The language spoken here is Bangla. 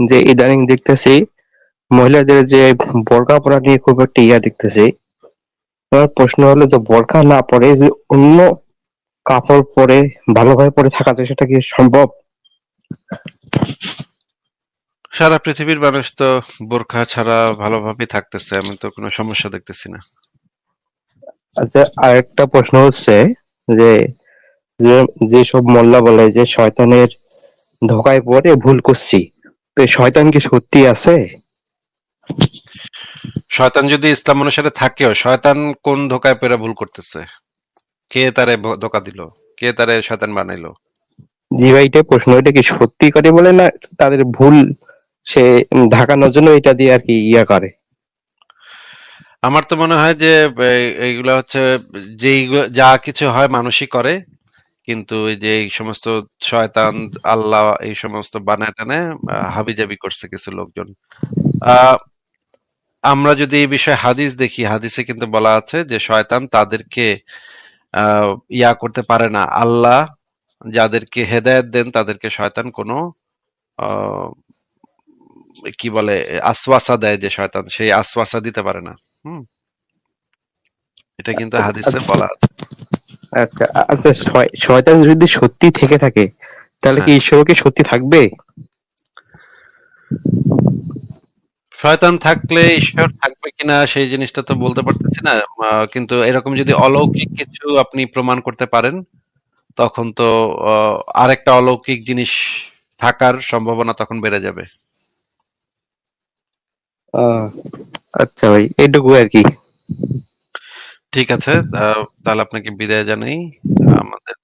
যে ইদানিং দেখতেছি মহিলাদের যে বোরকা পরা নিয়ে খুব একটা ইয়া দেখতেছি আমার প্রশ্ন হলো যে বোরকা না পরে যে অন্য কাপড় পরে ভালোভাবে পরে থাকা যায় সেটা কি সম্ভব? সারা পৃথিবীর মানুষ তো বোরখা ছাড়া ভালোভাবে থাকতেছে আমি তো কোনো সমস্যা দেখতেছি না। আচ্ছা আরেকটা প্রশ্ন হচ্ছে যে যে যেসব মোল্লা বলে যে শয়তানের ধোকায় পড়ে ভুল করছি। তো শয়তান কি সত্যি আছে? শয়তান যদি ইসলাম অনুসারে থাকেও শয়তান কোন ধোকায় পেরে ভুল করতেছে? কে তারে ধোকা দিল? কে তারে শয়তান বানাইলো? জি ভাই এটা প্রশ্ন এটা কি সত্যি করে বলে না তাদের ভুল? সে ঢাকানোর জন্য এটা দিয়ে আর কি ইয়া করে। আমার তো মনে হয় যে এইগুলা হচ্ছে যেই যা কিছু হয় মানুষই করে। কিন্তু এই যে এই সমস্ত শয়তান, আল্লাহ এই সমস্ত বানায় টানে হাবিজাবি করছে কিছু লোকজন। আমরা যদি এই বিষয়ে হাদিস দেখি, হাদিসে কিন্তু বলা আছে যে শয়তান তাদেরকে ইয়া করতে পারে না। আল্লাহ যাদেরকে হেদায়েত দেন, তাদেরকে শয়তান কোনো কি বলে, আশ্বাসা দেয় যে শয়তান, সেই আশ্বাসা দিতে পারে না। হুম? এটা কিন্তু হাদিসে বলা আছে। আচ্ছা আচ্ছা শয়তান যদি সত্যি থেকে থাকে তাহলে কি হ্যাঁ। ঈশ্বর কি সত্যি থাকবে? শয়তান থাকলে ঈশ্বর থাকবে কিনা সেই জিনিসটা তো বলতে পারতেছি না। কিন্তু এরকম যদি অলৌকিক কিছু আপনি প্রমাণ করতে পারেন তখন তো আরেকটা অলৌকিক জিনিস থাকার সম্ভাবনা তখন বেড়ে যাবে। আহ, আচ্ছা ভাই এইটুকু আর কি। ঠিক আছে তাহলে আপনাকে বিদায় জানাই। আমাদের